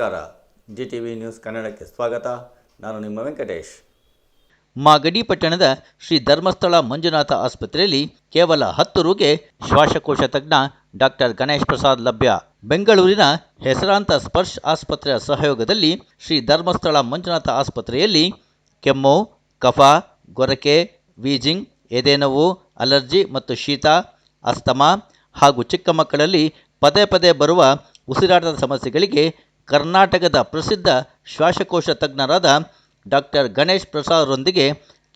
ನಮಸ್ಕಾರ. G T V news ಕನ್ನಡಕ್ಕೆ ಸ್ವಾಗತ. ನಾನು ನಿಮ್ಮ ವೆಂಕಟೇಶ್. ಮಾಗಡಿ ಪಟ್ಟಣದ ಶ್ರೀ ಧರ್ಮಸ್ಥಳ ಮಂಜುನಾಥ ಆಸ್ಪತ್ರೆಯಲ್ಲಿ ಕೇವಲ ಹತ್ತು ರೂಗೆ ಶ್ವಾಸಕೋಶ ತಜ್ಞ ಡಾಕ್ಟರ್ ಗಣೇಶ್ ಪ್ರಸಾದ್ ಲಭ್ಯ. ಬೆಂಗಳೂರಿನ ಹೆಸರಾಂತ ಸ್ಪರ್ಶ್ ಆಸ್ಪತ್ರೆಯ ಸಹಯೋಗದಲ್ಲಿ ಶ್ರೀ ಧರ್ಮಸ್ಥಳ ಮಂಜುನಾಥ ಆಸ್ಪತ್ರೆಯಲ್ಲಿ ಕೆಮ್ಮು, ಕಫ, ಗೊರಕೆ, ವೀಜಿಂಗ್ ಎದೆನೋವು ಅಲರ್ಜಿ ಮತ್ತು ಶೀತ, ಅಸ್ತಮಾ ಹಾಗೂ ಚಿಕ್ಕ ಮಕ್ಕಳಲ್ಲಿ ಪದೇ ಪದೇ ಬರುವ ಉಸಿರಾಟದ ಸಮಸ್ಯೆಗಳಿಗೆ ಕರ್ನಾಟಕದ ಪ್ರಸಿದ್ಧ ಶ್ವಾಸಕೋಶ ತಜ್ಞರಾದ ಡಾಕ್ಟರ್ ಗಣೇಶ್ ಪ್ರಸಾದ್ರೊಂದಿಗೆ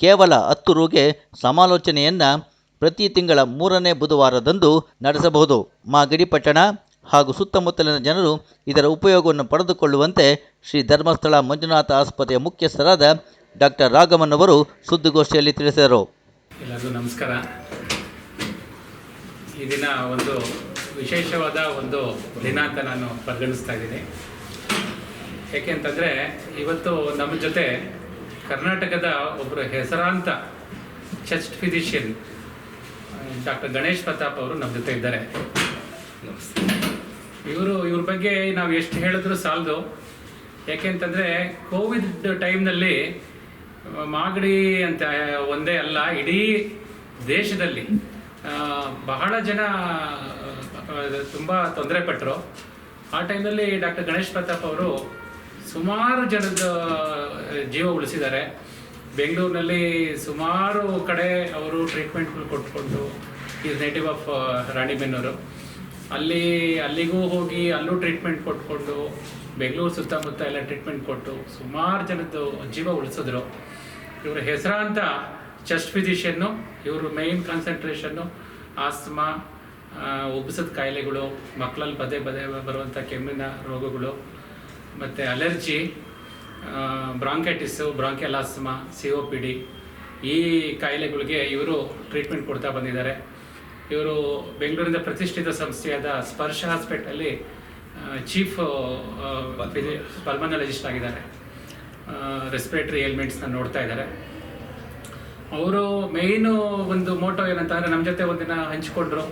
ಕೇವಲ ಹತ್ತು ರೂಗೆ ಸಮಾಲೋಚನೆಯನ್ನು ಪ್ರತಿ ತಿಂಗಳ ಮೂರನೇ ಬುಧವಾರದಂದು ನಡೆಸಬಹುದು. ಮಾಗಡಿ ಪಟ್ಟಣ ಹಾಗೂ ಸುತ್ತಮುತ್ತಲಿನ ಜನರು ಇದರ ಉಪಯೋಗವನ್ನು ಪಡೆದುಕೊಳ್ಳುವಂತೆ ಶ್ರೀ ಧರ್ಮಸ್ಥಳ ಮಂಜುನಾಥ ಆಸ್ಪತ್ರೆಯ ಮುಖ್ಯಸ್ಥರಾದ ಡಾಕ್ಟರ್ ರಾಘವನ್ ಅವರು ಸುದ್ದಿಗೋಷ್ಠಿಯಲ್ಲಿ ತಿಳಿಸಿದರು. ಎಲ್ಲರಿಗೂ ನಮಸ್ಕಾರ. ಈ ದಿನ ಒಂದು ವಿಶೇಷವಾದ ಒಂದು ದಿನ ಅಂತ ನಾನು ಪರಿಗಣಿಸ್ತಾ ಇದ್ದೀನಿ. ಏಕೆಂತಂದರೆ ಇವತ್ತು ನಮ್ಮ ಜೊತೆ ಕರ್ನಾಟಕದ ಒಬ್ಬರು ಹೆಸರಾಂತ chest physician doctor Ganesh Pratap ಅವರು ನಮ್ಮ ಜೊತೆ ಇದ್ದಾರೆ. ಇವರು ಇವ್ರ ಬಗ್ಗೆ ನಾವು ಎಷ್ಟು ಹೇಳಿದ್ರು ಸಾಲದು. ಯಾಕೆಂತಂದರೆ ಕೋವಿಡ್ ಟೈಮ್ನಲ್ಲಿ ಮಾಗಡಿ ಅಂತ ಒಂದೇ ಅಲ್ಲ ಇಡೀ ದೇಶದಲ್ಲಿ ಬಹಳ ಜನ ತುಂಬ ತೊಂದರೆ ಪಟ್ಟರು ಆ ಟೈಮ್ನಲ್ಲಿ ಡಾಕ್ಟರ್ ಗಣೇಶ್ ಪ್ರತಾಪ್ ಅವರು ಸುಮಾರು ಜನದ ಜೀವ ಉಳಿಸಿದ್ದಾರೆ. ಬೆಂಗಳೂರಿನಲ್ಲಿ ಸುಮಾರು ಕಡೆ ಅವರು ಟ್ರೀಟ್ಮೆಂಟ್ಗಳು ಕೊಟ್ಕೊಂಡು ಈಸ್ ನೇಟಿವ್ ಆಫ್ ರಾಣಿಬೆನ್ನೂರು. ಅಲ್ಲಿ, ಅಲ್ಲಿಗೂ ಹೋಗಿ ಅಲ್ಲೂ ಟ್ರೀಟ್ಮೆಂಟ್ ಕೊಟ್ಕೊಂಡು, ಬೆಂಗಳೂರು ಸುತ್ತಮುತ್ತ ಎಲ್ಲ ಟ್ರೀಟ್ಮೆಂಟ್ ಕೊಟ್ಟು ಸುಮಾರು ಜನದ್ದು ಜೀವ ಉಳಿಸಿದ್ರು. ಇವರು ಹೆಸರಾಂತ ಚೆಸ್ಟ್ ಫಿಸಿಷಿಯನ್ನು ಇವರು ಮೇಯ್ನ್ ಕಾನ್ಸಂಟ್ರೇಷನ್ನು ಆಸ್ತಮಾ ಉಬ್ಬಸದ ಕಾಯಿಲೆಗಳು ಮಕ್ಕಳಲ್ಲಿ ಪದೇ ಪದೇ ಬರುವಂಥ ಕೆಮ್ಮಿನ ರೋಗಗಳು ಮತ್ತು allergy bronchitis bronchial asthma C O P D ಈ ಕಾಯಿಲೆಗಳಿಗೆ ಇವರು ಟ್ರೀಟ್ಮೆಂಟ್ ಕೊಡ್ತಾ ಬಂದಿದ್ದಾರೆ. ಇವರು ಬೆಂಗಳೂರಿನ ಪ್ರತಿಷ್ಠಿತ ಸಂಸ್ಥೆಯಾದ ಸ್ಪರ್ಶ ಹಾಸ್ಪಿಟಲಲ್ಲಿ ಚೀಫ್ ಪಲ್ಮನಾಲಜಿಸ್ಟ್ ಆಗಿದ್ದಾರೆ. ರೆಸ್ಪಿರೇಟರಿ ಏಲ್ಮೆಂಟ್ಸ್ನ ನೋಡ್ತಾ ಇದ್ದಾರೆ. ಅವರು ಮೇಯ್ನು ಒಂದು ಮೋಟೋ ಏನಂತಂದರೆ ನಮ್ಮ ಜೊತೆ ಒಂದಿನ ಹಂಚಿಕೊಂಡ್ರು.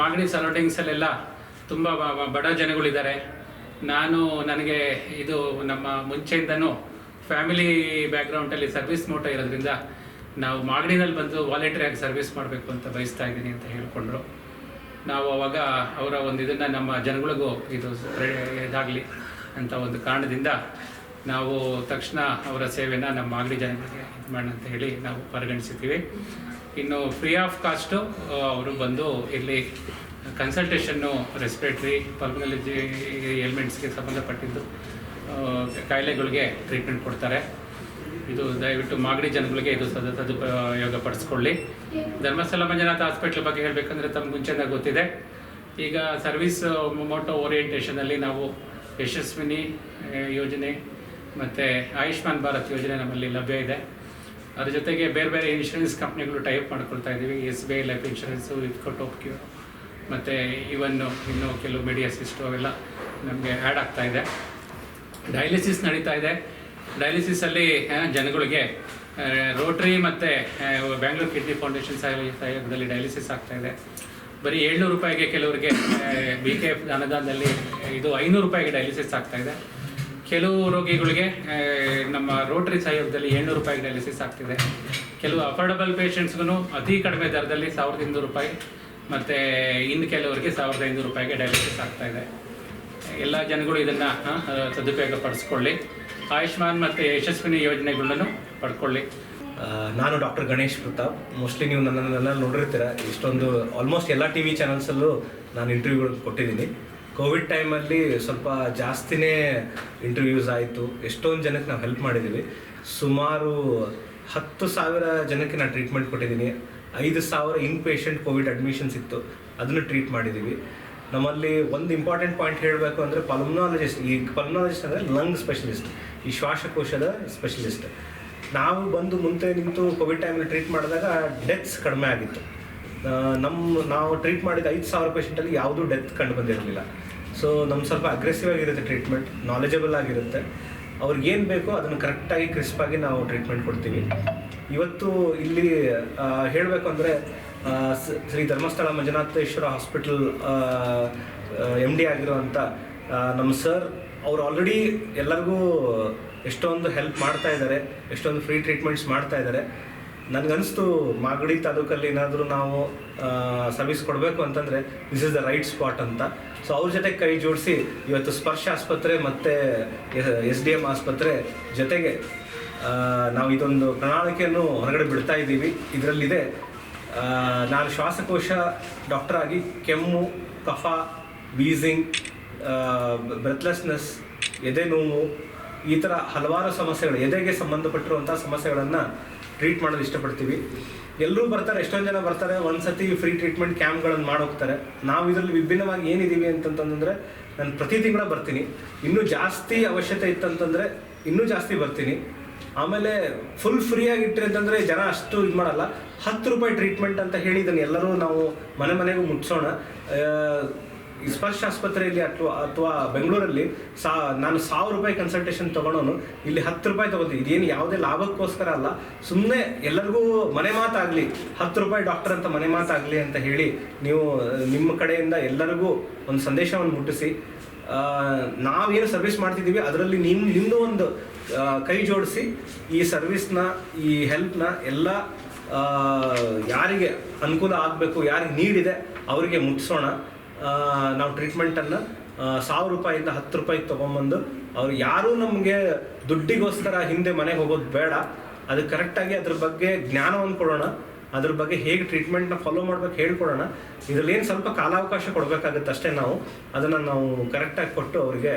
ಮಾಗಡಿ ಸರೌಂಡಿಂಗ್ಸಲ್ಲೆಲ್ಲ ತುಂಬ ಬಡ ಜನಗಳಿದ್ದಾರೆ. ನಾನು ನನಗೆ ಇದು ನಮ್ಮ ಮುಂಚೆಯಿಂದನೂ ಫ್ಯಾಮಿಲಿ ಬ್ಯಾಕ್ಗ್ರೌಂಡಲ್ಲಿ ಸರ್ವಿಸ್ ಮೋಟೋ ಇರೋದ್ರಿಂದ ನಾವು ಮಾಗಡಿನಲ್ಲಿ ಬಂದು ವಾಲಂಟಿಯರಾಗಿ ಸರ್ವಿಸ್ ಮಾಡಬೇಕು ಅಂತ ಬಯಸ್ತಾ ಇದ್ದೀನಿ ಅಂತ ಹೇಳಿಕೊಂಡ್ರು. ನಾವು ಅವಾಗ ಅವರ ಒಂದು ಇದನ್ನು ನಮ್ಮ ಜನಗಳಿಗೂ ಇದು ಇದಾಗಲಿ ಅಂತ ಒಂದು ಕಾರಣದಿಂದ ನಾವು ತಕ್ಷಣ ಅವರ ಸೇವೆನ ನಮ್ಮ ಮಾಗಡಿ ಜನಗಳಿಗೆ ಮಾಡೋಣ ಅಂತ ಹೇಳಿ ನಾವು ಪರಿಗಣಿಸಿದ್ದೀವಿ. ಇನ್ನು ಫ್ರೀ ಆಫ್ ಕಾಸ್ಟು ಅವರು ಬಂದು ಇಲ್ಲಿ ಕನ್ಸಲ್ಟೇಷನ್ನು ರೆಸ್ಪಿರೇಟ್ರಿ ಪಲ್ಮನಾಲಜಿ ಎಲಿಮೆಂಟ್ಸ್ಗೆ ಸಂಬಂಧಪಟ್ಟಿದ್ದು ಕಾಯಿಲೆಗಳಿಗೆ ಟ್ರೀಟ್ಮೆಂಟ್ ಕೊಡ್ತಾರೆ. ಇದು ದಯವಿಟ್ಟು ಮಾಗಡಿ ಜನಗಳಿಗೆ ಇದು ಸದ, ಸದುಪಯೋಗ ಪಡಿಸ್ಕೊಳ್ಳಿ. ಧರ್ಮಸ್ಥಳ ಮಂಜುನಾಥ ಹಾಸ್ಪಿಟ್ಲ್ ಬಗ್ಗೆ ಹೇಳಬೇಕಂದ್ರೆ ತಮ್ಗೆ ಮುಂಚೆಂದ ಗೊತ್ತಿದೆ. ಈಗ ಸರ್ವಿಸ್ ಮೊಮೋಟೋ ಓರಿಯೆಂಟೇಷನಲ್ಲಿ ನಾವು ಯಶಸ್ವಿನಿ ಯೋಜನೆ ಮತ್ತು ಆಯುಷ್ಮಾನ್ ಭಾರತ್ ಯೋಜನೆ ನಮ್ಮಲ್ಲಿ ಲಭ್ಯ ಇದೆ. ಅದ್ರ ಜೊತೆಗೆ ಬೇರೆ ಬೇರೆ ಇನ್ಶೂರೆನ್ಸ್ ಕಂಪ್ನಿಗಳು ಟೈಪ್ ಮಾಡ್ಕೊಳ್ತಾ ಇದ್ದೀವಿ. S B I life insurance ಇದ್ಕೋ top ಕ್ಯೂ ಮತ್ತು ಇವನ್ನು ಇನ್ನು ಕೆಲವು ಮೆಡಿಯಾಸಿಸ್ಟು ಅವೆಲ್ಲ ನಮಗೆ ಆ್ಯಡ್ ಆಗ್ತಾ ಇದೆ. ಡಯಾಲಿಸಿಸ್ ನಡೀತಾ ಇದೆ. ಡಯಾಲಿಸಿಸಲ್ಲಿ ಜನಗಳಿಗೆ ರೋಟ್ರಿ ಮತ್ತು ಬ್ಯಾಂಗ್ಳೂರ್ ಕಿಡ್ನಿ ಫೌಂಡೇಶನ್ ಸಹಯೋಗ ಸಹಯೋಗದಲ್ಲಿ ಡಯಾಲಿಸಿಸ್ ಆಗ್ತಾ ಇದೆ. ಬರೀ ಏಳ್ನೂರು ರೂಪಾಯಿಗೆ ಕೆಲವರಿಗೆ ಬಿ ಕೆ ಎಫ್ ಅನುದಾನದಲ್ಲಿ ಇದು ಐನೂರು ರೂಪಾಯಿಗೆ ಡಯಾಲಿಸಿಸ್ ಆಗ್ತಾ ಇದೆ. ಕೆಲವು ರೋಗಿಗಳಿಗೆ ನಮ್ಮ ರೋಟರಿ ಸಹಯೋಗದಲ್ಲಿ ಏಳ್ನೂರು ರೂಪಾಯಿಗೆ ಡಯಾಲಿಸಿಸ್ ಆಗ್ತಿದೆ. ಕೆಲವು ಅಫೋರ್ಡಬಲ್ ಪೇಷಂಟ್ಸ್ಗೂ ಅತಿ ಕಡಿಮೆ ದರದಲ್ಲಿ ಸಾವಿರದ ಇನ್ನೂರು ರೂಪಾಯಿ, ಮತ್ತು ಇನ್ನು ಕೆಲವರಿಗೆ ಸಾವಿರದ ಐನೂರು ರೂಪಾಯಿಗೆ ಡಯಾಲಿಸಿಸ್ ಆಗ್ತಾ ಇದೆ. ಎಲ್ಲ ಜನಗಳು ಇದನ್ನು ಸದುಪಯೋಗ ಪಡಿಸ್ಕೊಳ್ಳಿ ಆಯುಷ್ಮಾನ್ ಮತ್ತು ಯಶಸ್ವಿನಿ ಯೋಜನೆಗಳನ್ನು ಪಡ್ಕೊಳ್ಳಿ. ನಾನು ಡಾಕ್ಟರ್ ಗಣೇಶ್ ಪ್ರತಾಪ್. ಮೋಸ್ಟ್ಲಿ ನೀವು ನನ್ನನ್ನೆಲ್ಲ ನೋಡಿರ್ತೀರ. ಇಷ್ಟೊಂದು ಆಲ್ಮೋಸ್ಟ್ ಎಲ್ಲ ಟಿ ವಿ ಚಾನಲ್ಸಲ್ಲೂ ನಾನು ಇಂಟರ್ವ್ಯೂಗಳು ಕೊಟ್ಟಿದ್ದೀನಿ. ಕೋವಿಡ್ ಟೈಮಲ್ಲಿ ಸ್ವಲ್ಪ ಜಾಸ್ತಿನೇ ಇಂಟರ್ವ್ಯೂಸ್ ಆಯಿತು. ಎಷ್ಟೊಂದು ಜನಕ್ಕೆ ನಾವು ಹೆಲ್ಪ್ ಮಾಡಿದ್ದೀವಿ ಸುಮಾರು ಹತ್ತು ಸಾವಿರ ಜನಕ್ಕೆ ನಾನು ಟ್ರೀಟ್ಮೆಂಟ್ ಕೊಟ್ಟಿದ್ದೀನಿ ಐದು ಸಾವಿರ ಇನ್ ಪೇಷಂಟ್ ಕೋವಿಡ್ ಅಡ್ಮಿಷನ್ಸ್ ಇತ್ತು. ಅದನ್ನು ಟ್ರೀಟ್ ಮಾಡಿದ್ದೀವಿ ನಮ್ಮಲ್ಲಿ ಒಂದು ಇಂಪಾರ್ಟೆಂಟ್ ಪಾಯಿಂಟ್ ಹೇಳಬೇಕು ಅಂದರೆ ಪಲ್ಮನಾಲಜಿಸ್ಟ್ ಈ ಪಲ್ಮನಾಲಜಿಸ್ಟ್ ಅಂದರೆ ಲಂಗ್ ಸ್ಪೆಷಲಿಸ್ಟ್ ಈ ಶ್ವಾಸಕೋಶದ ಸ್ಪೆಷಲಿಸ್ಟ್ ನಾವು ಬಂದು ಮುಂದೆ ನಿಂತು ಕೋವಿಡ್ ಟೈಮಲ್ಲಿ ಟ್ರೀಟ್ ಮಾಡಿದಾಗ ಡೆತ್ಸ್ ಕಡಿಮೆ ಆಗಿತ್ತು. ನಮ್ಮ ನಾವು ಟ್ರೀಟ್ ಮಾಡಿದ ಐದು ಸಾವಿರ ಪೇಷಂಟಲ್ಲಿ ಯಾವುದೂ ಡೆತ್ ಕಂಡು ಬಂದಿರಲಿಲ್ಲ. ಸೊ ನಮ್ಮ ಸ್ವಲ್ಪ ಅಗ್ರೆಸಿವ್ ಆಗಿರುತ್ತೆ ಟ್ರೀಟ್ಮೆಂಟ್ ನಾಲೆಜಬಲ್ ಆಗಿರುತ್ತೆ. ಅವ್ರಿಗೆ ಏನು ಬೇಕೋ ಅದನ್ನು ಕರೆಕ್ಟಾಗಿ ಕ್ರಿಸ್ಪಾಗಿ ನಾವು ಟ್ರೀಟ್ಮೆಂಟ್ ಕೊಡ್ತೀವಿ. ಇವತ್ತು ಇಲ್ಲಿ ಹೇಳಬೇಕು ಅಂದರೆ Shri Dharmasthala Manjunatheshwara hospital M D ಆಗಿರುವಂಥ ನಮ್ಮ ಸರ್ ಅವ್ರು ಆಲ್ರೆಡಿ ಎಲ್ಲರಿಗೂ ಎಷ್ಟೊಂದು ಹೆಲ್ಪ್ ಮಾಡ್ತಾ ಇದ್ದಾರೆ ಎಷ್ಟೊಂದು ಫ್ರೀ ಟ್ರೀಟ್ಮೆಂಟ್ಸ್ ಮಾಡ್ತಾ ಇದ್ದಾರೆ ನನಗನ್ನಿಸ್ತು ಮಾಗಡಿ ತಾಲೂಕಲ್ಲಿ ಏನಾದರೂ ನಾವು ಸರ್ವಿಸ್ ಕೊಡಬೇಕು ಅಂತಂದರೆ this is the right spot ಅಂತ. ಸೊ ಅವ್ರ ಜೊತೆ ಕೈ ಜೋಡಿಸಿ, ಇವತ್ತು ಸ್ಪರ್ಶ ಆಸ್ಪತ್ರೆ ಮತ್ತು, ಎಸ್ ಡಿ ಎಂ ಆಸ್ಪತ್ರೆ ಜೊತೆಗೆ ನಾವು ಇದೊಂದು ಪ್ರಣಾಳಿಕೆಯನ್ನು ಹೊರಗಡೆ ಬಿಡ್ತಾ ಇದ್ದೀವಿ. ಇದರಲ್ಲಿದೆ ನಾನು ಶ್ವಾಸಕೋಶ ಡಾಕ್ಟರ್ ಆಗಿ ಕೆಮ್ಮು, ಕಫ, ವೀಸಿಂಗ್ ಬ್ರೆತ್ಲೆಸ್ನೆಸ್, ಎದೆ ನೋವು, ಈ ಥರ ಹಲವಾರು ಸಮಸ್ಯೆಗಳು, ಎದೆಗೆ ಸಂಬಂಧಪಟ್ಟಿರುವಂಥ ಸಮಸ್ಯೆಗಳನ್ನು ಟ್ರೀಟ್ ಮಾಡೋದು ಇಷ್ಟಪಡ್ತೀವಿ. ಎಲ್ಲರೂ ಬರ್ತಾರೆ, ಎಷ್ಟೊಂದು ಜನ ಬರ್ತಾರೆ, ಒಂದ್ಸತಿ ಫ್ರೀ ಟ್ರೀಟ್ಮೆಂಟ್ ಕ್ಯಾಂಪ್ಗಳನ್ನು ಮಾಡೋಗ್ತಾರೆ ನಾವು ಇದರಲ್ಲಿ ವಿಭಿನ್ನವಾಗಿ ಏನಿದ್ದೀವಿ ಅಂತಂತಂದರೆ, ನಾನು ಪ್ರತಿ ತಿಂಗಳ ಬರ್ತೀನಿ. ಇನ್ನೂ ಜಾಸ್ತಿ ಅವಶ್ಯಕತೆ ಇತ್ತಂತಂದರೆ, ಇನ್ನೂ ಜಾಸ್ತಿ ಬರ್ತೀನಿ. ಆಮೇಲೆ ಫುಲ್ ಫ್ರೀಯಾಗಿ ಇಟ್ಟರೆ ಅಂತಂದರೆ, ಜನ ಅಷ್ಟು ಇದು ಮಾಡಲ್ಲ. ಹತ್ತು ರೂಪಾಯಿ ಟ್ರೀಟ್ಮೆಂಟ್ ಅಂತ ಹೇಳಿ ಎಲ್ಲರೂ ನಾವು ಮನೆ ಮನೆಗೂ ಮುಟ್ಸೋಣ. ಸ್ಪರ್ಶ ಆಸ್ಪತ್ರೆಯಲ್ಲಿ ಅಥವಾ ಅಥವಾ ಬೆಂಗಳೂರಲ್ಲಿ ಸಾ, ನಾನು ಸಾವಿರ ರೂಪಾಯಿ ಕನ್ಸಲ್ಟೇಷನ್ ತೊಗೊಳೋನು, ಇಲ್ಲಿ ಹತ್ತು ರೂಪಾಯಿ ತೊಗೋತೀನಿ ಇದೇನು ಯಾವುದೇ ಲಾಭಕ್ಕೋಸ್ಕರ ಅಲ್ಲ. ಸುಮ್ಮನೆ ಎಲ್ಲರಿಗೂ ಮನೆ ಮಾತಾಗಲಿ. ಹತ್ತು ರೂಪಾಯಿ ಡಾಕ್ಟರ್ ಅಂತ ಮನೆ ಮಾತಾಗಲಿ ಅಂತ ಹೇಳಿ ನೀವು, ನಿಮ್ಮ ಕಡೆಯಿಂದ ಎಲ್ಲರಿಗೂ ಒಂದು ಸಂದೇಶವನ್ನು ಮುಟ್ಟಿಸಿ. ನಾವೇನು ಸರ್ವಿಸ್ ಮಾಡ್ತಿದ್ದೀವಿ, ಅದರಲ್ಲಿ ನಿಮ್ಮ ನಿಮ್ಮದು ಒಂದು ಕೈ ಜೋಡಿಸಿ ಈ ಸರ್ವಿಸ್ನ ಈ ಹೆಲ್ಪ್ನ ಎಲ್ಲ ಯಾರಿಗೆ ಅನುಕೂಲ ಆಗಬೇಕು, ಯಾರಿಗೆ ನೀಡಿದೆ, ಅವರಿಗೆ ಮುಟ್ಟಿಸೋಣ ನಾವು ಟ್ರೀಟ್ಮೆಂಟನ್ನು ಸಾವಿರ ರೂಪಾಯಿಂದ ಹತ್ತು ರೂಪಾಯಿಗೆ ತೊಗೊಂಬಂದು ಅವ್ರು ಯಾರೂ ನಮಗೆ ದುಡ್ಡಿಗೋಸ್ಕರ ಹಿಂದೆ ಮನೆಗೆ ಹೋಗೋದು ಬೇಡ. ಅದು ಕರೆಕ್ಟಾಗಿ ಅದ್ರ ಬಗ್ಗೆ ಜ್ಞಾನವನ್ನು ಕೊಡೋಣ. ಅದ್ರ ಬಗ್ಗೆ ಹೇಗೆ ಟ್ರೀಟ್ಮೆಂಟ್ನ ಫಾಲೋ ಮಾಡ್ಬೇಕು ಹೇಳ್ಕೊಡೋಣ. ಇದರಲ್ಲಿ ಏನು ಸ್ವಲ್ಪ ಕಾಲಾವಕಾಶ ಕೊಡಬೇಕಾಗುತ್ತೆ ಅಷ್ಟೇ ನಾವು. ಅದನ್ನು ನಾವು ಕರೆಕ್ಟಾಗಿ ಕೊಟ್ಟು ಅವರಿಗೆ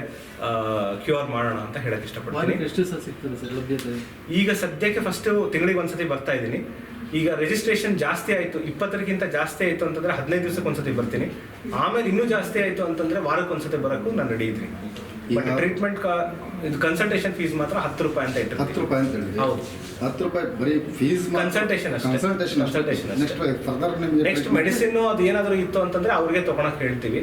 ಕ್ಯೂರ್ ಮಾಡೋಣ ಅಂತ ಹೇಳಕ್ಕೆ ಇಷ್ಟಪಡ್ತೀನಿ. ವಾರಕ್ಕೆ ಎಷ್ಟು ದಿವಸ ಸಿಗ್ತದೆ ಸರ್ ಲಭ್ಯತೆ? ಈಗ ಸದ್ಯಕ್ಕೆ ಫಸ್ಟ್ ತಿಂಗಳಿಗೆ ಒಂದ್ಸತಿ ಬರ್ತಾ ಇದ್ದೀನಿ. ಈಗ ರಿಜಿಸ್ಟ್ರೇಷನ್ ಜಾಸ್ತಿ ಆಯಿತು ಇಪ್ಪತ್ತರಿಗಿಂತ ಜಾಸ್ತಿ ಆಯಿತು ಅಂತಂದ್ರೆ ಹದಿನೈದು ದಿವಸಕ್ಕೆ ಒಂದ್ಸತಿ ಬರ್ತೀನಿ. ಆಮೇಲೆ ಇನ್ನೂ ಜಾಸ್ತಿ ಆಯ್ತು ಅಂತಂದ್ರೆ ವಾರಕ್ಕೆ ಒಂದ್ಸತಿ ಬರೋಕ್ಕೂ ನಾನು ರೆಡಿ ಇದ್ರಿ ಬಟ್ ಟ್ರೀಟ್ಮೆಂಟ್ ಇದು ಕನ್ಸಲ್ಟೇಷನ್ ಫೀಸ್ ಮಾತ್ರ ಹತ್ತು ರೂಪಾಯಿ ಅಂತ ಹತ್ತು ಇಟ್ಟಿರ್ತೀನಿ ರೂಪಾಯಿ ಅಂತ ಹೇಳಿ ಹೌದು. ಹತ್ತು ರೂಪಾಯಿ ಬರೀ ಫೀಸ್ ಕನ್ಸಲ್ಟೇಷನ್ ಅಷ್ಟೇ. ಕನ್ಸಲ್ಟೇಷನ್ ಅಷ್ಟೇ. ನೆಕ್ಸ್ಟ್ ಫರ್ದರ್ ನಿಮಗೆ ನೆಕ್ಸ್ಟ್ ಮೆಡಿಸಿನ್ ಅದು ಏನಾದರೂ ಇತ್ತು ಅಂತಂದ್ರೆ ಅವ್ರಿಗೆ ತಗೊಳಕ್ ಹೇಳ್ತೀವಿ.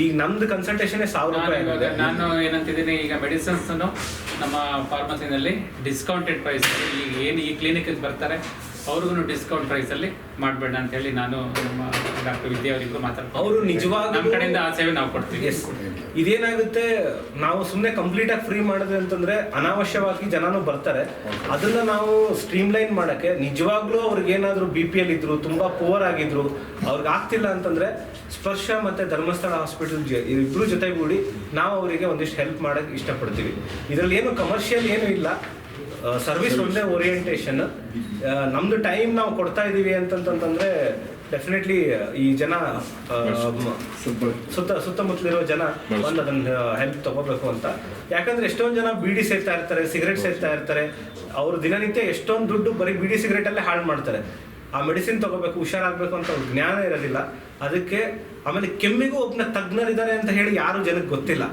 ಈಗ ನಮ್ದು ಕನ್ಸಲ್ಟೇಷನ್ ಸಾವಿರ ರೂಪಾಯಿ ನಾನು ಏನಂತಿದ್ದೀನಿ ಈಗ ಮೆಡಿಸಿನ್ಸ್ ನಮ್ಮ ಫಾರ್ಮಸಿನಲ್ಲಿ ಡಿಸ್ಕೌಂಟೆಡ್ ಪ್ರೈಸ್ ಈಗ ಏನು ಈ ಕ್ಲಿನಿಕ್ ಬರ್ತಾರೆ? ಅವ್ರಿಗೂ ಡಿಸ್ಕೌಂಟ್ ಪ್ರೈಸ್ ಅಲ್ಲಿ ಮಾಡಬೇಡ ಅಂತ ಹೇಳಿ ನಾನು ನಮ್ಮ ಡಾಕ್ಟರ್ ವಿದ್ಯಾ ಅವರಿಗೂ ಮಾತಾಡ್ತೀನಿ. ಅವರು ನಿಜವಾಗ್ಲೂ- ನಮ್ಮ ಕಡೆಯಿಂದ ಆ ಸೇವೆ ನಾವು ಕೊಡ್ತೀವಿ. ಎಸ್ ಇದೇನಾಗುತ್ತೆ ನಾವು ಸುಮ್ಮನೆ ಕಂಪ್ಲೀಟ್ ಆಗಿ ಫ್ರೀ ಮಾಡಿದೆ ಅಂತಂದ್ರೆ ಅನಾವಶ್ಯವಾಗಿ ಜನನು ಬರ್ತಾರೆ. ಅದನ್ನ ನಾವು ಸ್ಟ್ರೀಮ್ ಲೈನ್ ಮಾಡಕ್ಕೆ ನಿಜವಾಗ್ಲೂ ಅವ್ರಿಗೆ ಏನಾದ್ರು ಬಿ ಪಿ ಎಲ್ ಇದ್ರು ತುಂಬಾ ಪುವರ್ ಆಗಿದ್ರು ಅವ್ರಿಗೆ ಆಗ್ತಿಲ್ಲ ಅಂತಂದ್ರೆ ಸ್ಪರ್ಶ ಮತ್ತೆ ಧರ್ಮಸ್ಥಳ ಹಾಸ್ಪಿಟಲ್ ಇಬ್ರು ಜೊತೆಗೂಡಿ ನಾವು ಅವರಿಗೆ ಒಂದಿಷ್ಟು ಹೆಲ್ಪ್ ಮಾಡಕ್ ಇಷ್ಟಪಡ್ತೀವಿ. ಇದರಲ್ಲಿ ಏನು ಕಮರ್ಷಿಯಲ್ ಏನು ಇಲ್ಲ. ಸರ್ವಿಸ್ ಒಂದೇ ಓರಿಯೆಂಟೇಷನ್ ನಮ್ದು ಟೈಮ್ ನಾವು ಕೊಡ್ತಾ ಇದೀವಿ ಅಂತಂತಂದ್ರೆ ಡೆಫಿನೆಟ್ಲಿ ಈ ಜನ ಸುತ್ತ, ಸುತ್ತಮುತ್ತಲಿರೋ ಜನ ಒಂದು ಅದನ್ನ ಹೆಲ್ಪ್ ತಗೋಬೇಕು ಅಂತ. ಯಾಕಂದ್ರೆ ಎಷ್ಟೊಂದು ಜನ ಬಿಡಿ ಸೇರ್ತಾ ಇರ್ತಾರೆ ಸಿಗರೆಟ್ ಸೇರ್ತಾ ಇರ್ತಾರೆ. ಅವ್ರ ದಿನನಿತ್ಯ ಎಷ್ಟೊಂದು ದುಡ್ಡು ಬರೀ ಬಿಡಿ ಸಿಗರೆಟ್ ಅಲ್ಲೇ ಹಾಳು ಮಾಡ್ತಾರೆ. ಆ ಮೆಡಿಸಿನ್ ತಗೋಬೇಕು, ಹುಷಾರಾಗಬೇಕು ಅಂತ ಜ್ಞಾನ ಇರೋದಿಲ್ಲ. ಅದಕ್ಕೆ ಆಮೇಲೆ ಕೆಮ್ಮಿಗೂ ಒಬ್ಬನ ತಜ್ಞರಿದ್ದಾರೆ ಅಂತ ಹೇಳಿ ಯಾರು ಜನಕ್ಕೆ ಗೊತ್ತಿಲ್ಲ.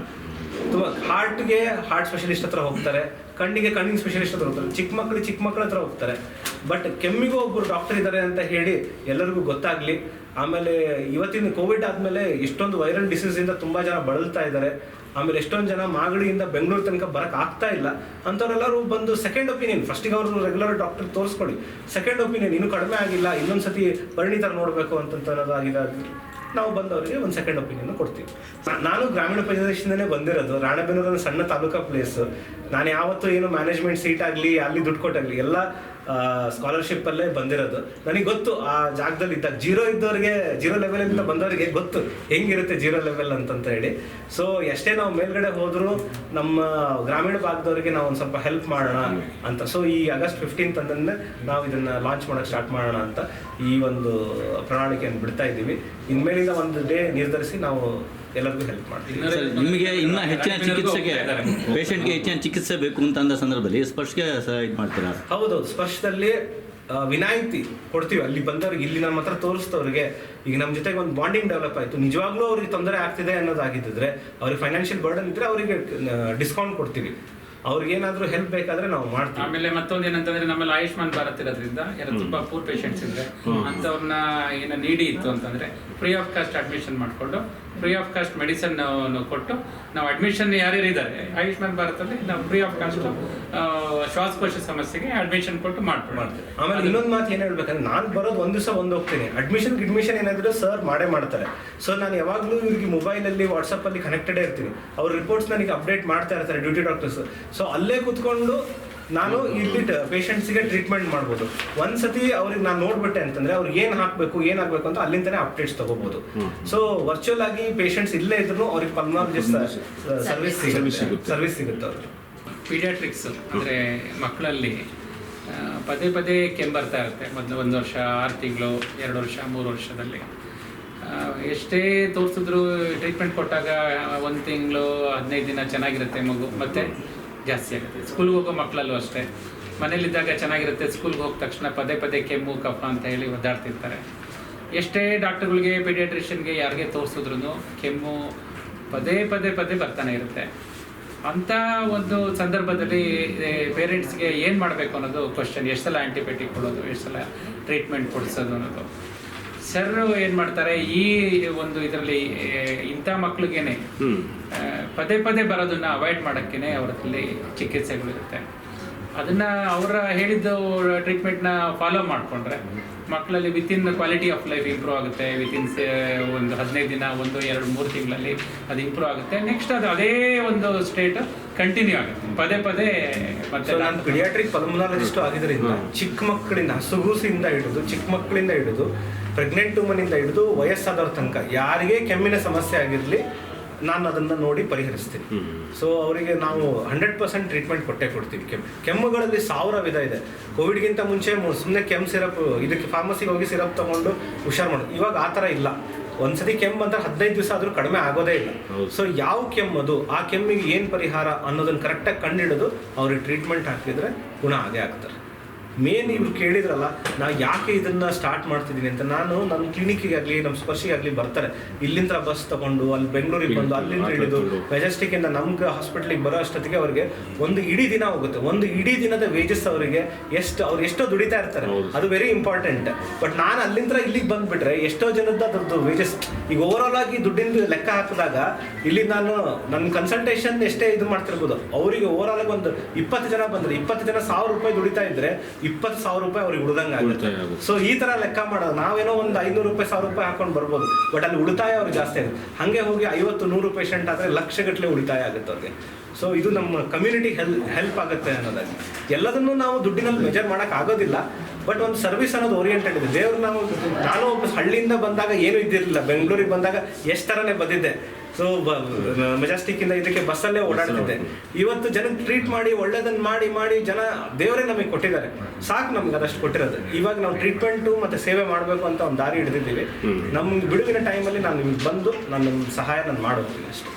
ತುಂಬ ಹಾರ್ಟ್ಗೆ ಹಾರ್ಟ್ ಸ್ಪೆಷಲಿಸ್ಟ್ ಹತ್ರ ಹೋಗ್ತಾರೆ. ಕಣ್ಣಿಗೆ ಕಣ್ಣಿನ ಸ್ಪೆಷಲಿಸ್ಟ್ ಹತ್ರ ಹೋಗ್ತಾರೆ. ಚಿಕ್ಕ ಮಕ್ಕಳು ಚಿಕ್ಕ ಮಕ್ಕಳ ಹತ್ರ ಹೋಗ್ತಾರೆ. ಬಟ್ ಕೆಮ್ಮಿಗೂ ಒಬ್ಬರು ಡಾಕ್ಟರ್ ಇದ್ದಾರೆ ಅಂತ ಹೇಳಿ ಎಲ್ಲರಿಗೂ ಗೊತ್ತಾಗ್ಲಿ ಆಮೇಲೆ ಇವತ್ತಿನ ಕೋವಿಡ್ ಆದಮೇಲೆ ಎಷ್ಟೊಂದು ವೈರಲ್ ಡಿಸೀಸಿಂದ ತುಂಬ ಜನ ಬಳಲ್ತಾ ಇದ್ದಾರೆ. ಆಮೇಲೆ ಎಷ್ಟೊಂದು ಜನ ಮಾಗಡಿಯಿಂದ ಬೆಂಗಳೂರು ತನಕ ಬರಕ್ ಆಗ್ತಾ ಇಲ್ಲ. ಅಂಥವ್ರೆಲ್ಲರೂ ಬಂದು ಸೆಕೆಂಡ್ ಒಪಿನಿಯನ್ ಫಸ್ಟಿಗೆ ಅವರು ರೆಗ್ಯುಲರ್ ಡಾಕ್ಟರ್ ತೋರಿಸ್ಕೊಳ್ಳಿ. ಸೆಕೆಂಡ್ ಒಪಿನಿಯನ್ ಇನ್ನೂ ಕಡಿಮೆ ಆಗಿಲ್ಲ, ಇನ್ನೊಂದ್ಸತಿ ಪರಿಣಿತರ ನೋಡಬೇಕು ಅಂತಂತ ಅನ್ನೋದಾಗಿದೆ ನಾವು ಬಂದವರಿಗೆ ಒಂದು ಸೆಕೆಂಡ್ ಒಪಿನಿಯನ್ ಕೊಡ್ತೀವಿ. ನಾನು ಗ್ರಾಮೀಣ ಪ್ರದೇಶದಿಂದಲೇ ಬಂದಿರೋದು ರಾಣೆಬೆನ್ನೂರು ಒಂದು ಸಣ್ಣ ತಾಲೂಕಾ ಪ್ಲೇಸ್ ನಾನು ಯಾವತ್ತೂ ಏನು ಮ್ಯಾನೇಜ್ಮೆಂಟ್ ಸೀಟ್ ಆಗಲಿ, ಅಲ್ಲಿ ದುಡ್ಡು ಕೊಟ್ಟಾಗಲಿ, ಎಲ್ಲ ಸ್ಕಾಲರ್ಶಿಪ್ ಅಲ್ಲೇ ಬಂದಿರೋದು. ನನಗೆ ಗೊತ್ತು, ಆ ಜಾಗದಲ್ಲಿ ಇದ್ದಾಗ ಜೀರೋ ಇದ್ದವ್ರಿಗೆ, ಜೀರೋ ಲೆವೆಲಿಂದ ಬಂದವರಿಗೆ ಗೊತ್ತು ಹೆಂಗಿರುತ್ತೆ ಜೀರೋ ಲೆವೆಲ್ ಅಂತಂತ ಹೇಳಿ. ಸೊ ಎಷ್ಟೇ ನಾವು ಮೇಲ್ಗಡೆ ಹೋದ್ರು ನಮ್ಮ ಗ್ರಾಮೀಣ ಭಾಗದವರಿಗೆ ನಾವು ಒಂದು ಸ್ವಲ್ಪ ಹೆಲ್ಪ್ ಮಾಡೋಣ ಅಂತ. ಸೊ ಈ ಆಗಸ್ಟ್ ಫಿಫ್ಟೀನ್ತ್ ಅಂದ್ರೆ ನಾವು ಇದನ್ನ ಲಾಂಚ್ ಮಾಡಕ್ ಸ್ಟಾರ್ಟ್ ಮಾಡೋಣ ಅಂತ ಈ ಒಂದು ಪ್ರಣಾಳಿಕೆಯನ್ನು ಬಿಡ್ತಾ ಇದ್ದೀವಿ. ಇನ್ಮೇಲಿಂದ ಒಂದು ಡೇ ನಿರ್ಧರಿಸಿ ನಾವು ಎಲ್ಲರಿಗೂ ಹೆಲ್ಪ್ ಮಾಡ್ತೀವಿ. ಸರ್ ನಿಮಗೆ ಇನ್ನ ಹೆಚ್ಚಿನ ಚಿಕಿತ್ಸೆಗೆ ಪೇಷಂಟ್ಗೆ ಹೆಚ್ಚಿನ ಚಿಕಿತ್ಸೆ ಬೇಕು ಅಂತ ಅಂದ ಸಂದರ್ಭದಲ್ಲಿ ಸ್ಪರ್ಶಕ್ಕೆ ಇದು ಮಾಡ್ತೀರಾ? ಹೌದೌದು ಸ್ಪರ್ಶದಲ್ಲಿ ಆ, ವಿನಾಯಿತಿ ಕೊಡ್ತೀವಿ. ಅಲ್ಲಿ ಬಂದವ್ರಿಗೆ ಇಲ್ಲಿ ನಮ್ಮ ಹತ್ರ ತೋರಿಸ್ತವ್ರಿಗೆ ಈಗ ನಮ್ಮ ಜೊತೆಗೆ ಒಂದು ಬಾಂಡಿಂಗ್ ಡೆವಲಪ್ ಆಯಿತು. ನಿಜವಾಗ್ಲೂ ಅವ್ರಿಗೆ ತೊಂದರೆ ಆಗ್ತಿದೆ ಅನ್ನೋದಾಗಿದ್ದರೆ ಅವ್ರಿಗೆ ಫೈನಾನ್ಷಿಯಲ್ ಬರ್ಡನ್ ಇದ್ರೆ ಅವರಿಗೆ ಡಿಸ್ಕೌಂಟ್ ಕೊಡ್ತೀವಿ. ಅವ್ರಿಗೆ ಏನಾದರೂ ಹೆಲ್ಪ್ ಬೇಕಾದ್ರೆ ನಾವು ಮಾಡ್ತೀವಿ. ಆಮೇಲೆ ಮತ್ತೊಂದು ಏನಂತಂದ್ರೆ ನಮ್ಮಲ್ಲಿ ಆಯುಷ್ಮಾನ್ ಭಾರತ್ ಇರೋದ್ರಿಂದ ಯಾರು ತುಂಬಾ ಪೂರ್ ಪೇಷಂಟ್ಸ್ ಇದ್ರೆ ಅಂತವ್ರನ್ನ ಏನೋ ನೀಡಿ ಇತ್ತು ಅಂತಂದ್ರೆ ಫ್ರೀ ಆಫ್ ಕಾಸ್ಟ್ ಅಡ್ಮಿಷನ್ ಮಾಡ್ಕೊಂಡು ಫ್ರೀ ಆಫ್ ಕಾಸ್ಟ್ ಮೆಡಿಸನ್ ಕೊಟ್ಟು ನಾವು ಅಡ್ಮಿಷನ್ ಯಾರ್ಯಾರು ಇದ್ದಾರೆ, ಆಯುಷ್ಮಾನ್ ಭಾರತಲ್ಲಿ ನಾವು ಫ್ರೀ ಆಫ್ ಕಾಸ್ಟ್ ಶ್ವಾಸಕೋಶ ಸಮಸ್ಯೆಗೆ ಅಡ್ಮಿಷನ್ ಕೊಟ್ಟು ಮಾಡ್ತೀವಿ. ಆಮೇಲೆ ಇನ್ನೊಂದು ಮಾತು ಏನು ಹೇಳ್ಬೇಕಂದ್ರೆ, ನಾನು ಬರೋದು ಒಂದ್ ದಿವಸ ಒಂದು ಹೋಗ್ತೀನಿ. ಅಡ್ಮಿಷನ್ ಅಡ್ಮಿಷನ್ ಏನಾದ್ರು ಸರ್ ಮಾಡೇ ಮಾಡ್ತಾರೆ. ಸೊ ನಾನು ಯಾವಾಗಲೂ ಇವ್ರಿಗೆ ಮೊಬೈಲಲ್ಲಿ ವಾಟ್ಸಪ್ಪಲ್ಲಿ ಕನೆಕ್ಟೆಡೇ ಇರ್ತೀನಿ. ಅವ್ರ ರಿಪೋರ್ಟ್ಸ್ ನನಗೆ ಅಪ್ಡೇಟ್ ಮಾಡ್ತಾ ಇರ್ತಾರೆ ಡ್ಯೂಟಿ ಡಾಕ್ಟರ್ಸ್ ಸೊ ಅಲ್ಲೇ ಕೂತ್ಕೊಂಡು ನಾನು ಇಲ್ಲಿ ಪೇಷಂಟ್ಸ್ಗೆ ಟ್ರೀಟ್ಮೆಂಟ್ ಮಾಡ್ಬೋದು. ಒಂದ್ಸತಿ ಅವ್ರಿಗೆ ನಾನು ನೋಡ್ಬಿಟ್ಟೆ ಅಂತಂದ್ರೆ ಅವ್ರಿಗೆ ಏನ್ ಹಾಕಬೇಕು ಏನ್ ಆಗ್ಬೇಕು ಅಂತ ಅಲ್ಲಿಂದನೇ ಅಪ್ಡೇಟ್ಸ್ ತಗೋಬಹುದು ಸೊ ವರ್ಚುವಲ್ ಆಗಿ ಪೇಷಂಟ್ಸ್ ಇಲ್ಲೇ ಇದ್ರು ಅವ್ರಿಗೆ ಪಲ್ಮಾಲಜಿಸ್ಟ್ ಸರ್ವಿಸ್ ಸಿಗುತ್ತೆ. ಸರ್ವಿಸ್ ಸಿಗುತ್ತೆ. ಅವ್ರಿಗೆ. ಪೀಡಿಯಾಟ್ರಿಕ್ಸ್ ಅಂದರೆ ಮಕ್ಕಳಲ್ಲಿ ಪದೇ ಪದೇ ಕೆಮ್ಮು ಬರ್ತಾ ಇರುತ್ತೆ. ಮೊದಲು ಒಂದು ವರ್ಷ ಆರು ತಿಂಗಳು ಎರಡು ವರ್ಷ ಮೂರು ವರ್ಷದಲ್ಲಿ. ಎಷ್ಟೇ ತೋರಿಸಿದ್ರು ಟ್ರೀಟ್ಮೆಂಟ್ ಕೊಟ್ಟಾಗ ಒಂದು ತಿಂಗಳು ಹದಿನೈದು ದಿನ ಚೆನ್ನಾಗಿರುತ್ತೆ ಮಗು. ಮತ್ತೆ ಜಾಸ್ತಿ ಆಗುತ್ತೆ. ಸ್ಕೂಲ್ಗೆ ಹೋಗೋ ಮಕ್ಕಳಲ್ಲೂ ಅಷ್ಟೇ. ಮನೇಲಿದ್ದಾಗ ಚೆನ್ನಾಗಿರುತ್ತೆ ಸ್ಕೂಲ್ಗೆ ಹೋದ ತಕ್ಷಣ ಪದೇ ಪದೇ ಕೆಮ್ಮು ಕಫ ಅಂತ ಹೇಳಿ ಒದ್ದಾಡ್ತಿರ್ತಾರೆ. ಎಷ್ಟೇ ಡಾಕ್ಟರ್ಗಳಿಗೆ ಪೀಡಿಯಾಟ್ರಿಷನ್ಗೆ ಯಾರಿಗೆ ತೋರಿಸಿದ್ರು ಕೆಮ್ಮು ಪದೇ ಪದೇ ಪದೇ ಬರ್ತಾನೆ ಇರುತ್ತೆ. ಅಂಥ ಒಂದು ಸಂದರ್ಭದಲ್ಲಿ ಪೇರೆಂಟ್ಸ್ಗೆ ಏನು ಮಾಡಬೇಕು ಅನ್ನೋದು ಕ್ವಶನ್ ಎಷ್ಟು ಸಲ ಆ್ಯಂಟಿಬಯೋಟಿಕ್ ಕೊಡೋದು ಎಷ್ಟು ಸಲ ಟ್ರೀಟ್ಮೆಂಟ್ ಕೊಡಿಸೋದು ಅನ್ನೋದು. ಸರ್ ಏನು ಮಾಡ್ತಾರೆ ಈ ಒಂದು ಇದರಲ್ಲಿ ಇಂಥ ಮಕ್ಳಿಗೇನೆ ಪದೇ ಪದೇ ಬರೋದನ್ನ ಅವಾಯ್ಡ್ ಮಾಡೋಕ್ಕೇನೆ ಅವರಲ್ಲಿ ಚಿಕಿತ್ಸೆಗಳಿರುತ್ತೆ ಅದನ್ನ ಅವರ ಹೇಳಿದ್ದು ಟ್ರೀಟ್ಮೆಂಟ್ನ ಫಾಲೋ ಮಾಡಿಕೊಂಡ್ರೆ ಮಕ್ಕಳಲ್ಲಿ within quality of life improve ಆಗುತ್ತೆ. ವಿತಿನ್ ಒಂದು ಹದಿನೈದು ದಿನ ಒಂದು ಎರಡು ಮೂರು ತಿಂಗಳಲ್ಲಿ ಅದು ಇಂಪ್ರೂವ್ ಆಗುತ್ತೆ. ನೆಕ್ಸ್ಟ್ ಅದು ಅದೇ ಒಂದು ಸ್ಟೇಟ್ ಕಂಟಿನ್ಯೂ ಆಗುತ್ತೆ. ಪದೇ ಪದೇ ಮತ್ತೆ ಸೊ ನಾನು ಪಿಡಿಯಾಟ್ರಿಕ್ ಪಲ್ಮನಾಲಜಿಸ್ಟ್ ಆಗಿದ್ದರಿಂದ ಚಿಕ್ಕ ಮಕ್ಕಳಿಂದ ಹಸುಗೂಸಿಂದ ಹಿಡಿದು ಚಿಕ್ಕ ಮಕ್ಕಳಿಂದ ಹಿಡಿದು ಪ್ರೆಗ್ನೆಂಟ್ ಇಂದ ಹಿಡಿದು ವಯಸ್ಸಾದವ್ರ ತನಕ ಯಾರಿಗೆ ಕೆಮ್ಮಿನ ಸಮಸ್ಯೆ ಆಗಿರಲಿ ನಾನು ಅದನ್ನ ನೋಡಿ ಪರಿಹರಿಸ್ತೀನಿ. ಸೊ ಅವರಿಗೆ ನಾವು ಹಂಡ್ರೆಡ್ ಪರ್ಸೆಂಟ್ ಟ್ರೀಟ್ಮೆಂಟ್ ಕೊಟ್ಟೇ ಕೊಡ್ತೀವಿ. ಕೆಮ್ಮು ಕೆಮ್ಮುಗಳಲ್ಲಿ ಸಾವಿರ ವಿಧ ಇದೆ. ಕೋವಿಡ್ಗಿಂತ ಮುಂಚೆ ಸುಮ್ಮನೆ ಕೆಮ್ಮು ಸಿರಪ್ ಇದಕ್ಕೆ ಫಾರ್ಮಸಿಗೆ ಹೋಗಿ ಸಿರಪ್ ತಗೊಂಡು ಹುಷಾರು ಮಾಡೋದು. ಇವಾಗ ಆ ಥರ ಇಲ್ಲ. ಒಂದ್ಸತಿ ಕೆಮ್ಮು ಅಂತ ಹದಿನೈದು ದಿವಸ ಆದರೂ ಕಡಿಮೆ ಆಗೋದೇ ಇಲ್ಲ. ಸೊ ಯಾವ ಕೆಮ್ಮು ಅದು ಆ ಕೆಮ್ಮಿಗೆ ಏನು ಪರಿಹಾರ ಅನ್ನೋದನ್ನ ಕರೆಕ್ಟಾಗಿ ಕಂಡುಹಿಡಿದು ಅವ್ರಿಗೆ ಟ್ರೀಟ್ಮೆಂಟ್ ಹಾಕಿದ್ರೆ ಗುಣ ಆಗೇ ಆಗ್ತಾರೆ. ಮೇನ್ ಇವ್ರು ಕೇಳಿದ್ರಲ್ಲ ನಾ ಯಾಕೆ ಇದನ್ನ ಸ್ಟಾರ್ಟ್ ಮಾಡ್ತಿದ್ದೀನಿ ಅಂತ ನಾನು ನನ್ನ ಆಗಲಿ ನಮ್ಮ ಸ್ಪರ್ಶಿಗೆ ಆಗಲಿ ಬರ್ತಾರೆ. ಇಲ್ಲಿಂದ ಬಸ್ ತಗೊಂಡು ಅಲ್ಲಿ ಬೆಂಗಳೂರಿಗೆ ಬಂದು ಅಲ್ಲಿಂದ ಹಿಡಿದು ಮೆಜೆಸ್ಟಿಕ್ ಇಂದ ನಮ್ಗೆ ಹಾಸ್ಪಿಟ್ಲಿಗೆ ಬರೋ ಅಷ್ಟೊತ್ತಿಗೆ ಅವ್ರಿಗೆ ಒಂದು ಇಡೀ ದಿನ ಹೋಗುತ್ತೆ. ಒಂದು ಇಡೀ ದಿನದ ವೇಜಸ್ ಅವರಿಗೆ ಎಷ್ಟು ಅವ್ರು ಎಷ್ಟೋ ದುಡಿತಾ ಇರ್ತಾರೆ. ಅದು ವೆರಿ ಇಂಪಾರ್ಟೆಂಟ್ ಬಟ್ ನಾನು ಅಲ್ಲಿಂದ ಇಲ್ಲಿಗೆ ಬಂದ್ಬಿಟ್ರೆ ಎಷ್ಟೋ ಜನದ ಅದ್ರದ್ದು ವೇಜಸ್ ಈಗ ಓವರ್ ಆಲ್ ಆಗಿ ದುಡ್ಡಿಂದ ಲೆಕ್ಕ ಹಾಕಿದಾಗ ಇಲ್ಲಿ ನಾನು ನನ್ನ ಕನ್ಸಲ್ಟೇಷನ್ ಎಷ್ಟೇ ಇದು ಮಾಡ್ತಿರ್ಬೋದು ಅವರಿಗೆ ಓವರ್ ಆಲ್ ಆಗಿ ಒಂದು ಇಪ್ಪತ್ತು ಜನ ಬಂದ್ರೆ ಇಪ್ಪತ್ತು ಜನ ಸಾವಿರ ರೂಪಾಯಿ ದುಡಿತಾ ಇದ್ರೆ ಇಪ್ಪತ್ತು ಸಾವಿರ ರೂಪಾಯಿ ಅವ್ರಿಗೆ ಉಳ್ದಂಗೆ ಆಗುತ್ತೆ. ಸೊ ಈ ತರ ಲೆಕ್ಕ ಮಾಡೋದು. ನಾವೇನೋ ಒಂದು ಐನೂರು ರೂಪಾಯಿ ಸಾವಿರ ರೂಪಾಯಿ ಹಾಕೊಂಡು ಬರ್ಬೋದು. ಬಟ್ ಅಲ್ಲಿ ಉಳಿತಾಯ ಅವ್ರು ಜಾಸ್ತಿ ಆಗುತ್ತೆ. ಹಾಗೆ ಹೋಗಿ ಐವತ್ತು ನೂರು ಪೇಷಂಟ್ ಆದರೆ ಲಕ್ಷಗಟ್ಟಲೆ ಉಳಿತಾಯ ಆಗುತ್ತೆ ಅವ್ರಿಗೆ. ಸೊ ಇದು ನಮ್ಮ ಕಮ್ಯುನಿಟಿ ಹೆಲ್ ಹೆಲ್ಪ್ ಆಗುತ್ತೆ ಅನ್ನೋದಾಗಿ. ಎಲ್ಲದನ್ನು ನಾವು ದುಡ್ಡಿನಲ್ಲಿ ಮೆಜರ್ ಮಾಡಕ್ ಆಗೋದಿಲ್ಲ. ಬಟ್ ಒಂದು ಸರ್ವಿಸ್ ಅನ್ನೋದು ಓರಿಯೆಂಟೆಡ್ ಇದೆ. ದೇವ್ರು ನಾವು ನಾನು ಒಬ್ಬ ಹಳ್ಳಿಯಿಂದ ಬಂದಾಗ ಏನೂ ಇದ್ದಿರಲಿಲ್ಲ. ಬೆಂಗಳೂರಿಗೆ ಬಂದಾಗ ಎಷ್ಟು ಥರನೇ ಬಂದಿದ್ದೆ. ಸೊ ಮೆಜೆಸ್ಟಿಕ್ ಇಂದ ಇದಕ್ಕೆ ಬಸ್ಸಲ್ಲೇ ಓಡಾಡ್ತಿದ್ದೆ. ಇವತ್ತು ಜನ ಟ್ರೀಟ್ ಮಾಡಿ ಒಳ್ಳೇದನ್ನ ಮಾಡಿ ಮಾಡಿ ಜನ ದೇವರೇ ನಮಗೆ ಕೊಟ್ಟಿದ್ದಾರೆ. ಸಾಕು ನಮ್ಗೆ ಅದಷ್ಟು ಕೊಟ್ಟಿರೋದು. ಇವಾಗ ನಾವು ಟ್ರೀಟ್ಮೆಂಟು ಮತ್ತೆ ಸೇವೆ ಮಾಡಬೇಕು ಅಂತ ಒಂದು ದಾರಿ ಹಿಡಿದಿದ್ದೀವಿ. ನಮ್ಗೆ ಬಿಡುವಿನ ಟೈಮಲ್ಲಿ ನಾನು ನಿಮ್ಗೆ ಬಂದು ನಾನು ನಿಮ್ಮ ಸಹಾಯ ನಾನು ಮಾಡೋದು ಅಷ್ಟೇ.